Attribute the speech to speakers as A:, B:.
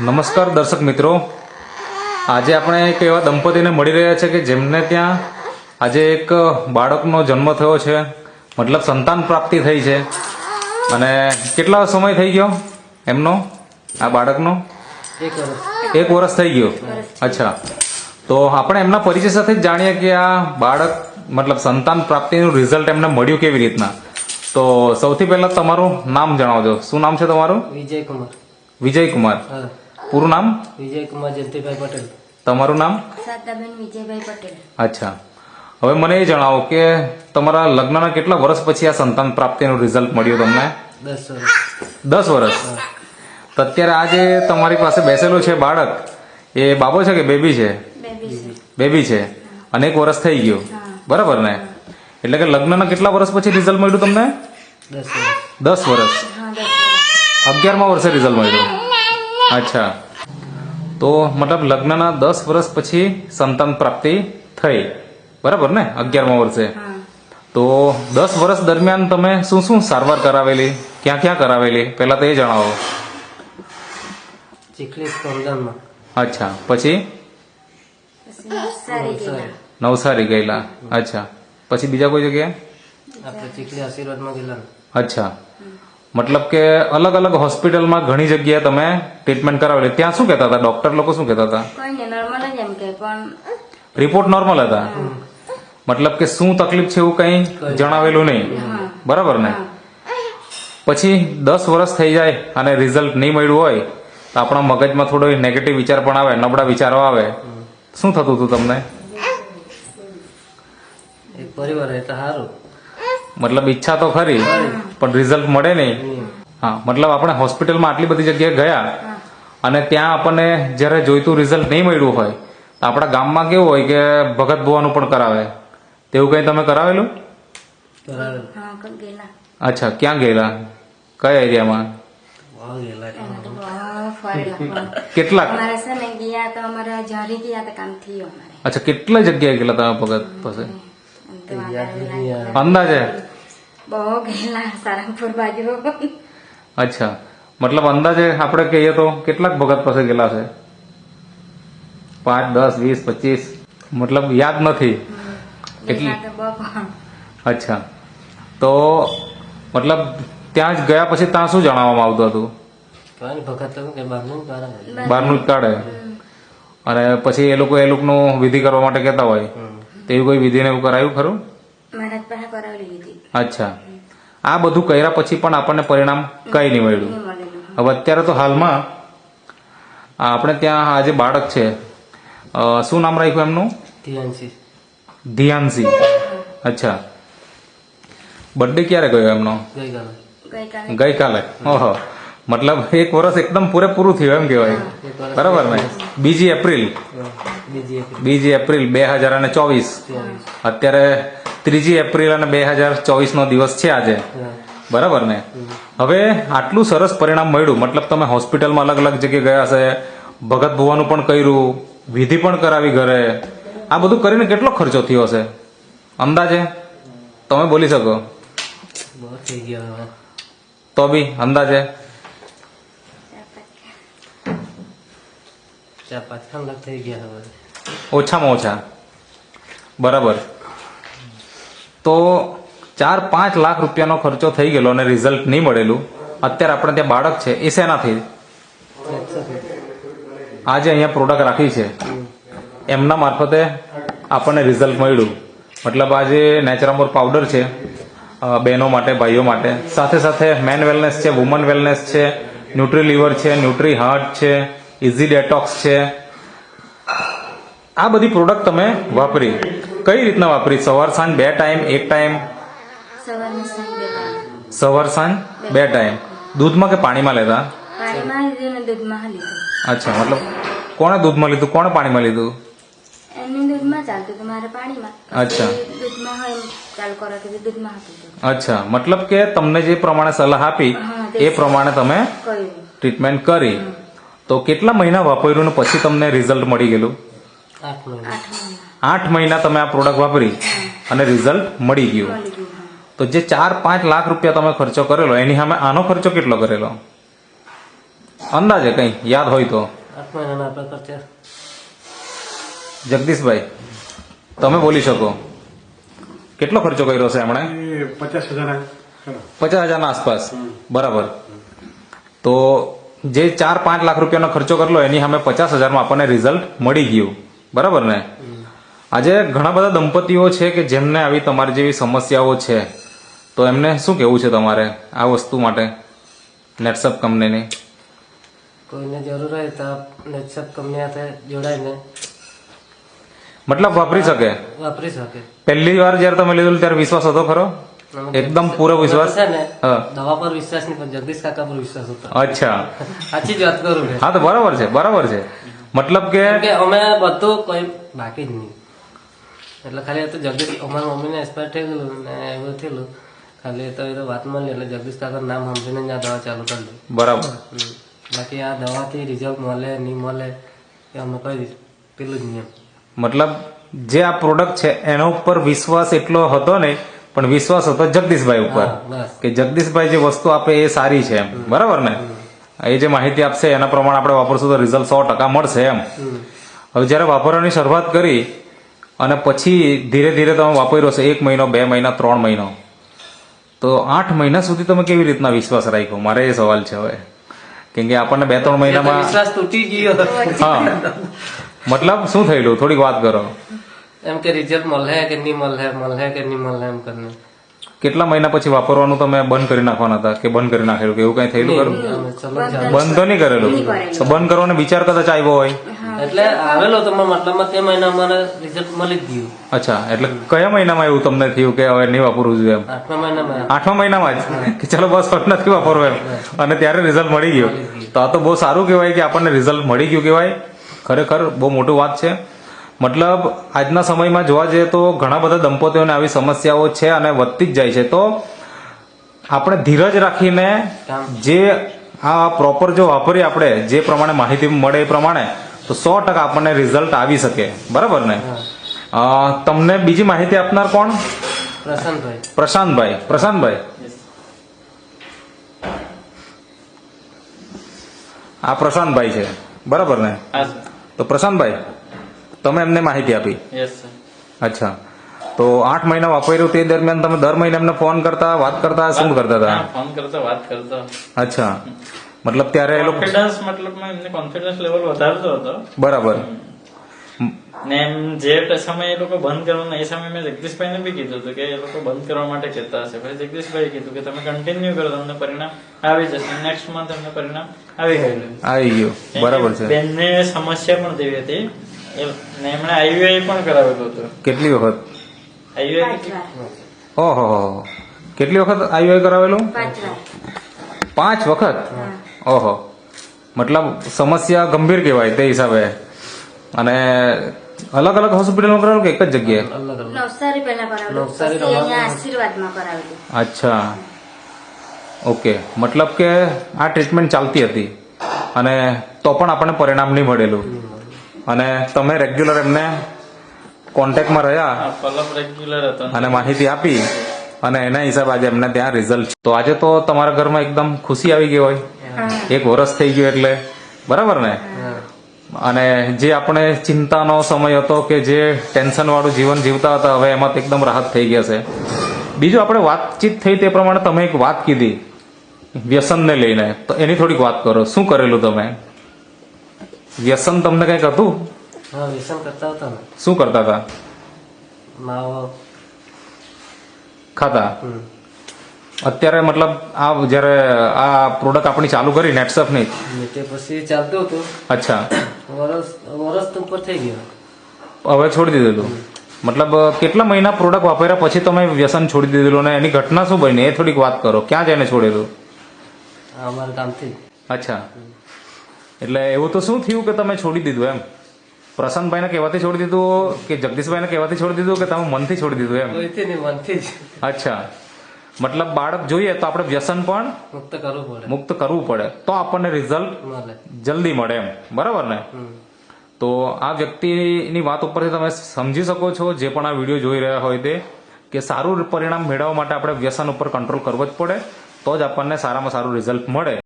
A: નમસ્કાર દર્શક મિત્રો. આજે આપણે એક એવા દંપતીને મળી રહ્યા છે કે જેમને ત્યાં આજે એક બાળકનો જન્મ થયો છે. મતલબ સંતાન પ્રાપ્તિ થઈ છે. અને કેટલા સમય થઈ ગયો એમનો? આ બાળકનો?
B: એક વર્ષ
A: થઈ ગયો. અચ્છા. તો આપણે એમના પરિચય સાથે જ જાણીએ કે આ બાળક મતલબ સંતાન પ્રાપ્તિનું રિઝલ્ટ એમને મળ્યું કેવી રીતના. તો સૌથી પહેલા તમારું નામ જણાવજો. શું નામ છે તમારું?
B: વિજય કુમાર.
A: વિજય કુમાર. પૂરું નામ?
B: વિજય કુમાર જયંતિભાઈ પટેલ.
A: તમારું નામ?
C: સાતાબેન વિજયભાઈ પટેલ.
A: અચ્છા. હવે મને એ જણાવો કે તમારા લગ્નના કેટલા વર્ષ પછી આ સંતાન પ્રાપ્તિનું રિઝલ્ટ મળ્યું તમને?
B: દસ વર્ષ.
A: દસ વર્ષ? તો અત્યારે આ જે તમારી પાસે બેસેલું છે બાળક એ બાબો છે કે બેબી છે?
C: બેબી છે.
A: અનેક અને એક વર્ષ થઈ ગયું. બરાબર ને? એટલે કે લગ્નના કેટલા વર્ષ પછી રિઝલ્ટ મળ્યું તમને?
B: દસ વર્ષ.
A: અગિયારમા વર્ષે રિઝલ્ટ મળ્યું. અચ્છા. તો મતલબ લગ્નના દસ વર્ષ પછી સંતાન પ્રાપ્તિ થઈ. બરાબર ને? અગિયારમા વર્ષે. તો દસ વર્ષ દરમિયાન તમે શું શું સારવાર કરાવેલી? ક્યાં ક્યાં કરાવેલી? પહેલા તો એ જણાવો. અચ્છા. પછી? નવસારી ગયેલા. અચ્છા. પછી બીજા કોઈ જગ્યાએ. અચ્છા. મતલબ કે અલગ અલગ હોસ્પિટલમાં ઘણી જગ્યાએ તમે ટ્રીટમેન્ટ કરાવેલી. ત્યાં શું કહેતા હતા? ડોક્ટર લોકો શું કહેતા હતા?
C: નોર્મલ જ એમ કે પણ
A: રિપોર્ટ નોર્મલ હતા? મતલબ કે શું તકલીફ છે એવું કંઈ જણાવેલું નહીં? બરાબર ને? પછી દસ વર્ષ થઈ જાય અને રિઝલ્ટ નહીં મળ્યું હોય તો આપણા મગજમાં થોડો નેગેટિવ વિચાર પણ આવે નબળા વિચારો આવે. શું થતું હતું તમને?
B: પરિવાર એટલે સારું.
A: મતલબ ઈચ્છા તો ખરી પણ રિઝલ્ટ મળે નહીં. હા મતલબ આપણે હોસ્પિટલમાં આટલી બધી જગ્યાએ ગયા અને ત્યાં આપણને જ્યારે જોઈતું રિઝલ્ટ નહીં મળ્યું હોય તો આપણા ગામમાં કેવું હોય કે ભગત ભુવાનું પણ કરાવે. તેવું કંઈ તમે કરાવેલું? અચ્છા ક્યાં ગયેલા? કયા એરિયામાં?
C: અમારે
A: અચ્છા કેટલા જગ્યાએ ગયેલા તમે ભગત પાસે. અંદાજે?
C: બહુ ગયેલા સારંગપુર બાજુ
A: અચ્છા. મતલબ અંદાજે આપણે કહીએ તો કેટલાક ભગત પાસે ગયેલા છે? પાંચ દસ વીસ પચીસ? મતલબ યાદ નથી. એટલી અચ્છા. તો મતલબ ત્યાં જ ગયા પછી ત્યાં શું જણાવવામાં આવતું હતું?
B: બહારનું જ
A: કાઢે. અને પછી એ લોકો એ લોકોનું વિધિ કરવા માટે કહેતા હોય. તેવી કોઈ વિધિને એવું કરાયું ખરું?
C: મહારાજ પાસે કરાવી લીધી
A: અચ્છા. આ બધું કર્યા પછી પણ આપણને પરિણામ કઈ નહીં મળ્યું. હવે અત્યારે તો હાલમાં આપણે ત્યાં આજે બાળક છે શું નામ રાખ્યું એમનું?
B: ધ્યાનસિંહ.
A: ધ્યાનસી અચ્છા. બર્થડે ક્યારે ગયો એમનો?
B: ગઈકાલે.
C: ગઈકાલે.
A: ગઈકાલે. ઓહો. મતલબ એક વર્ષ એકદમ પૂરેપૂરું થયું એમ કહેવાય. બરાબર ને? બીજી એપ્રિલ.
B: બીજી
A: બીજી એપ્રિલ બે હજાર અને ચોવીસ. અત્યારે ત્રીજી એપ્રિલ અને બે હજાર ચોવીસ નો દિવસ છે આજે. બરાબર ને? હવે આટલું સરસ પરિણામ મળ્યું. મતલબ તમે હોસ્પિટલમાં અલગ અલગ જગ્યાએ ગયા હશે ભગત ભુવાનું પણ કર્યું વિધિ પણ કરાવી ઘરે. આ બધું કરીને કેટલો ખર્ચો થયો હશે? અંદાજે? તમે બોલી શકો.
B: બહુ થઈ ગયા હવે.
A: તો બી અંદાજે? ઓછામાં ઓછા. બરાબર. તો ચાર પાંચ લાખ રૂપિયાનો ખર્ચો થઈ ગયેલો અને રિઝલ્ટ નહીં મળેલું. અત્યારે આપણે ત્યાં બાળક છે, એ શેનાથી? આજે અહીંયા પ્રોડક્ટ રાખી છે. એમના મારફતે આપણને રિઝલ્ટ મળ્યું. મતલબ આ જે નેચરામોર પાવડર છે બહેનો માટે, ભાઈઓ માટે. સાથે સાથે મેન વેલનેસ છે વુમન વેલનેસ છે ન્યુટ્રી લીવર છે ન્યુટ્રી હાર્ટ છે ઇઝી ડેટોક્સ છે. આ બધી પ્રોડક્ટ તમે વાપરી. કઈ રીતના વાપરી? સવાર સાંજ બે ટાઈમ એક ટાઈમ. સવાર સાંજ બે ટાઈમ. દૂધમાં કે પાણીમાં લેતા? અચ્છા મતલબ કોણે દૂધમાં લીધું? કોણે પાણીમાં લીધું?
C: એમની દૂધમાં ચાલતું હતું મારે પાણીમાં.
A: અચ્છા. અચ્છા મતલબ કે તમને જે પ્રમાણે સલાહ આપી એ પ્રમાણે તમે ટ્રીટમેન્ટ કરી. તો કેટલા મહિના વાપર્યું ને પછી તમને રિઝલ્ટ મળી ગયેલું?
B: આઠ મહિના.
C: આઠ મહિના
A: તમે આ પ્રોડક્ટ વાપરી અને રિઝલ્ટ મળી ગયું. તો જે ચાર પાંચ લાખ રૂપિયા તમે ખર્ચો કરેલો એની સામે આનો ખર્ચો કેટલો કરેલો? અંદાજે કંઈ યાદ હોય તો. જગદીશભાઈ તમે બોલી શકો. કેટલો ખર્ચો કર્યો છે એમણે?
D: પચાસ હજાર
A: પચાસ હજારના આસપાસ. બરાબર. તો જે ચાર પાંચ લાખ રૂપિયાનો ખર્ચો કરેલો એની સામે પચાસ હજારમાં આપણને રિઝલ્ટ મળી ગયું. બરાબર ને? આજે ઘણા બધા દંપતીઓ છે કે જેમને આવી તમારી જેવી સમસ્યાઓ છે. તો એમને શું કહેવું છે તમારે આ વસ્તુ માટે? નેટસપ કંપનીની
B: કોઈને જરૂર હોય તો નેટસપ કંપની સાથે જોડાઈને
A: મતલબ વાપરી શકે?
B: વાપરી શકે.
A: પહેલી વાર જ્યારે તમે લીધું ત્યારે વિશ્વાસ હતો ખરો? એકદમ પૂરો વિશ્વાસ?
B: છે ને દવા પર વિશ્વાસ નહીં પણ જગદીશ કાકા પર વિશ્વાસ હતો.
A: અચ્છા.
B: સાચી જ વાત કરું
A: હા તો બરાબર છે બરાબર છે. મતલબ કે
B: કે અમે બધું કોઈ બાકી જ નહીં. એટલે ખાલી તો જગદીશ અમારા મમ્મીને એક્સપાયર થઈ ગયેલું ને એવું થયેલું. ખાલી તો એ તો વાત મળી એટલે જગદીશ કાકા નામ સમજીને જ આ દવા ચાલુ કરી
A: બરાબર.
B: બાકી આ દવાથી રિઝલ્ટ મળે નહીં મળે એ અમે કોઈ પેલું જ નહીં
A: મતલબ જે આ પ્રોડક્ટ છે એના ઉપર વિશ્વાસ એટલો હતો નહીં પણ વિશ્વાસ હતો જગદીશભાઈ ઉપર. કે જગદીશભાઈ જે વસ્તુ આપે એ સારી છે એમ. બરાબર ને? એ જે માહિતી આપશે એના પ્રમાણે આપણે વાપરશું તો રિઝલ્ટ સો ટકા મળશે એમ. હવે જ્યારે વાપરવાની શરૂઆત કરી અને પછી ધીરે ધીરે તમે વાપર્યો છે એક મહિનો બે મહિના ત્રણ મહિનો. તો આઠ મહિના સુધી તમે કેવી રીતના વિશ્વાસ રાખ્યો? મારે એ સવાલ છે હવે. કેમ કે આપણને બે ત્રણ મહિનામાં
B: વિશ્વાસ તૂટી ગયો.
A: હા. મતલબ શું થયેલું? થોડીક વાત કરો.
B: એમ કે રિઝલ્ટ મળે કે નહીં મળે મળે કે નહીં મળે એમ કરીને.
A: કેટલા મહિના પછી વાપરવાનું તમે બંધ કરી નાખવાના હતા? કે બંધ કરી નાખેલું? કે એવું કઈ થયેલું
B: જાઓ.
A: બંધ તો નહીં કરેલું. તો બંધ કરવાનો વિચાર કદાચ આવ્યો હોય?
B: એટલે આવેલો તમે મતલબમાં તે મહિનામાં રિઝલ્ટ મળી ગયું.
A: અચ્છા એટલે કયા મહિનામાં એવું તમને થયું કે હવે નહીં વાપરવું જોઈએ એમ?
B: આઠમા મહિનામાં.
A: આઠમા મહિનામાં જ? કે ચલો બસ હવે નથી વાપરવું એમ. અને ત્યારે રિઝલ્ટ મળી ગયું. તો આ તો બહુ સારું કહેવાય કે આપણને રિઝલ્ટ મળી ગયું કહેવાય. ખરેખર બહુ મોટું વાત છે. મતલબ આજના સમયમાં જોવા જઈએ તો ઘણા બધા દંપતીઓને આવી સમસ્યાઓ છે અને વધતી જ જાય છે. તો આપણે ધીરજ રાખીને જે આ પ્રોપર જો વાપરીએ આપણે જે પ્રમાણે માહિતી મળે એ પ્રમાણે તો સો ટકા આપણને રિઝલ્ટ આવી શકે. બરાબર ને? અ, તમને બીજી માહિતી આપનાર કોણ?
B: પ્રશાંતભાઈ.
A: પ્રશાંતભાઈ. પ્રશાંતભાઈ? આ પ્રશાંતભાઈ છે. બરાબર ને? તો પ્રશાંતભાઈ તમે એમને માહિતી આપી. અચ્છા. તો આઠ મહિના વાપર્યું તે દરમિયાન તમે દર મહિને એમને ફોન કરતા વાત કરતા શું કરતા હતા?
E: ફોન કરતા વાત કરતા.
A: અચ્છા. મતલબ ત્યારે એ લોકો
E: કોન્ફિડન્સ મતલબમાં એમને કોન્ફિડન્સ લેવલ વધારતો હતો.
A: બરાબર.
E: ને એમ જે સમય એ લોકો બંધ કરવાના એ સમયે મેં જગદીશભાઈને બી કીધું હતું કે એ લોકો બંધ કરવા માટે કહેતા હશે. પછી જગદીશભાઈ કીધું કે તમે કન્ટિન્યુ કરો તમને પરિણામ આવી જશે. નેક્સ્ટ મંથ એમને પરિણામ આવી ગયેલું
A: આવી ગયું. બરાબર છે.
E: બેનને સમસ્યા પણ જેવી હતી. ને એમણે આઈયુઆઈ પણ કરાવેલું હતું.
A: કેટલી વખત?
E: આઈયુઆઈ
C: પાંચ
A: ઓહો હો હો. કેટલી વખત આઈયુઆઈ કરાવેલું?
C: પાંચ
A: વખત? ઓહો. મતલબ સમસ્યા ગંભીર કહેવાય તે હિસાબે. અને અલગ અલગ હોસ્પિટલમાં કરાવ્યું કે એક જ જગ્યાએ?
C: નવસારી પહેલા અહીંયા આશીર્વાદમાં
A: અચ્છા. ઓકે. મતલબ કે આ ટ્રીટમેન્ટ ચાલતી હતી. અને તો પણ આપણને પરિણામ નહીં મળેલું. અને તમે રેગ્યુલર એમને કોન્ટેક્ટમાં રહ્યા?
E: રેગ્યુલર
A: અને માહિતી આપી. અને એના હિસાબે આજે એમને ત્યાં રિઝલ્ટ તો આજે તો તમારા ઘરમાં એકદમ ખુશી આવી ગઈ હોય. એક વરસ થઈ ગયું એટલે. બરાબર ને? અને જે આપણે ચિંતાનો સમય હતો કે જે ટેન્શન વાળું જીવન જીવતા હતા હવે એમાં એકદમ રાહત થઈ ગયા છે. બીજું આપણે વાતચીત થઈ તે પ્રમાણે તમે એક વાત કીધી વ્યસનને લઈને. તો એની થોડીક વાત કરો. શું કરેલું તમે? વ્યસન તમને કંઈક હતું?
B: હા વ્યસન કરતા હતા
A: શું કરતા હતા? ખાતા. અત્યારે મતલબ આ જ્યારે આ પ્રોડક્ટ આપણી ચાલુ કરી નેટસફની
B: ને તે પછી ચાલતું હતું.
A: અચ્છા.
B: વરસ વરસ તો ઉપર થઈ ગયો.
A: હવે છોડી દીધેલું મતલબ કેટલા મહિના પ્રોડક્ટ વાપર્યા પછી તમે વ્યસન છોડી દીધેલું ને એની ઘટના શું બની? એ થોડીક વાત કરો. ક્યાં જઈને છોડેલું
B: અમારા ગામથી.
A: અચ્છા. એટલે એવું તો શું થયું કે તમે છોડી દીધું એમ? પ્રશાંતભાઈને કહેવાથી છોડી દીધું કે જગદીશભાઈને કહેવાથી છોડી દીધું કે તમે મનથી છોડી દીધું એમ?
B: મનથી જ.
A: અચ્છા. મતલબ બાળક જોઈએ તો આપણે વ્યસન પણ
B: મુક્ત કરવું પડે.
A: મુક્ત કરવું પડે. તો આપણને રિઝલ્ટ
B: મળે.
A: જલ્દી મળે એમ. બરાબર ને? તો આ વ્યક્તિની વાત ઉપરથી તમે સમજી શકો છો જે પણ આ વીડિયો જોઈ રહ્યા હોય તે કે સારું પરિણામ મેળવવા માટે આપણે વ્યસન ઉપર કંટ્રોલ કરવો જ પડે. તો જ આપણને સારામાં સારું રિઝલ્ટ મળે.